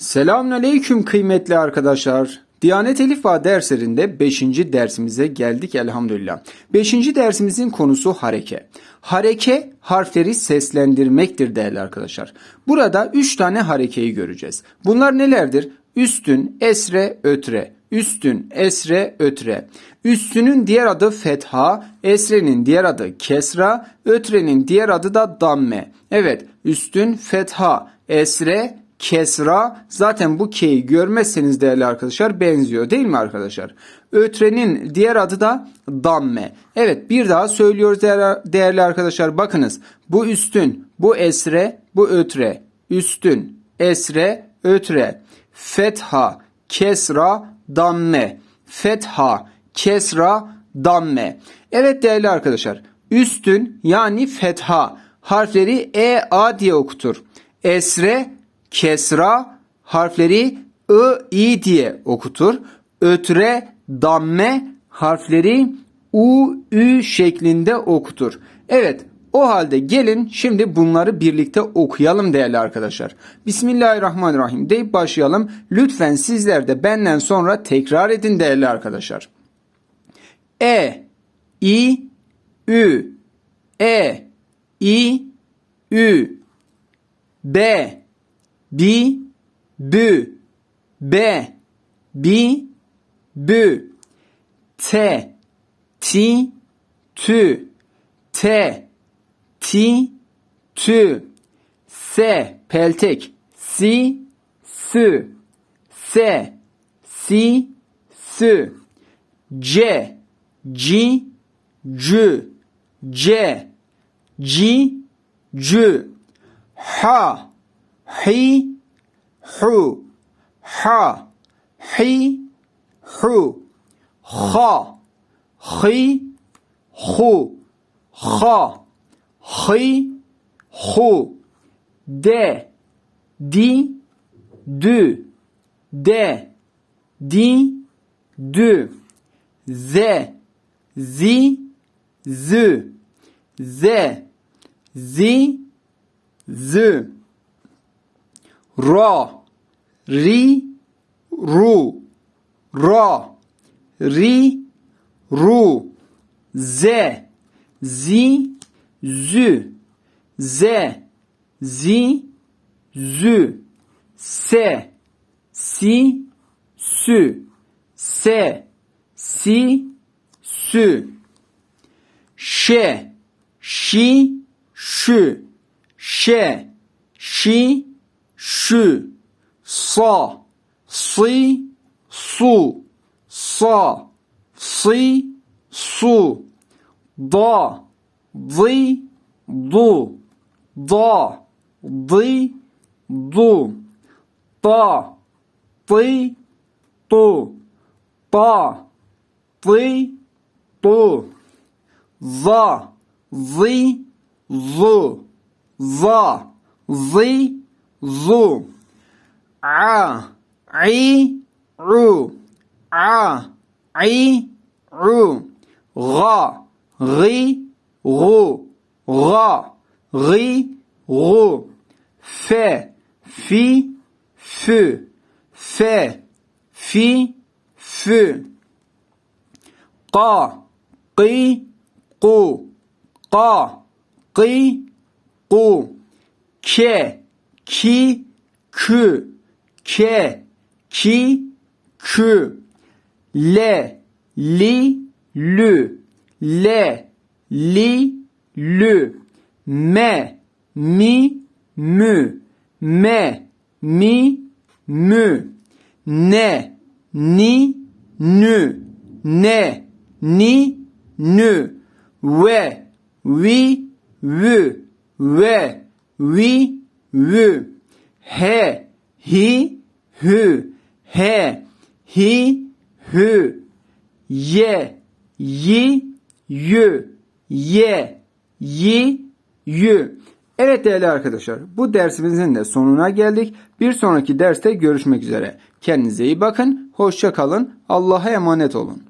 Selamünaleyküm kıymetli arkadaşlar. Diyanet Elif Bağ derslerinde 5. dersimize geldik elhamdülillah. 5. dersimizin konusu hareke. Hareke harfleri seslendirmektir değerli arkadaşlar. Burada 3 tane harekeyi göreceğiz. Bunlar nelerdir? Üstün, esre, ötre. Üstün, esre, ötre. Üstünün diğer adı fetha, esrenin diğer adı kesra, ötrenin diğer adı da damme. Evet, üstün, fetha, esre, kesra zaten bu K'yi görmezseniz değerli arkadaşlar benziyor değil mi arkadaşlar? Ötrenin diğer adı da damme. Evet bir daha söylüyoruz değerli, arkadaşlar bakınız bu üstün bu esre bu ötre üstün esre ötre fetha kesra damme fetha kesra damme. Evet değerli arkadaşlar üstün yani fetha harfleri e a diye okutur. Esre kesra harfleri ı i diye okutur. Ötre damme harfleri u ü şeklinde okutur. Evet o halde gelin şimdi bunları birlikte okuyalım değerli arkadaşlar. Bismillahirrahmanirrahim deyip başlayalım. Lütfen sizler de benden sonra tekrar edin değerli arkadaşlar. E, I, Ü, E, I, Ü, B, bi, bü, be, bi, bü, te, ti, tü, te, ti, tü, se, peltek, si, sü, se, si, sü, c, ci, cü, c, ci, cü, ha, hi, hu, ha, hi, hu, ha, hi, hu, ha, hi, hu, de, di, dü, de, di, dü, ze, zi, zü, ze, zi, zü, ra, ri, ru, ra, ri, ru, ze, zi, zü, ze, zi, zü, se, si, sü, se, si, sü, şe, şi, şü, şe, şi, şü, sa, si, su, sa, si, su, da, zi, du, da, di, du, da, di, du, da, di, du, za, zi, zu, za, zi, zu, a, i, ru, a, i, ru, ra, ri, ru, ra, ri, ru, fe, fi, fü, fe, fi, fü, qa, qi, qu, qa, qi, qu, ke, ki, kü, ke, ki, kü, le, li, lü, le, li, lü, me, mi, mü, me, mi, mü, ne, ni, nü, ne, ni, nü, ve, vi, vü, ve, vi, vü, he, hi, hü, he, hi, hü, ye, yi, yü, ye, yi, yü. Evet değerli arkadaşlar bu dersimizin de sonuna geldik. Bir sonraki derste görüşmek üzere. Kendinize iyi bakın. Hoşça kalın. Allah'a emanet olun.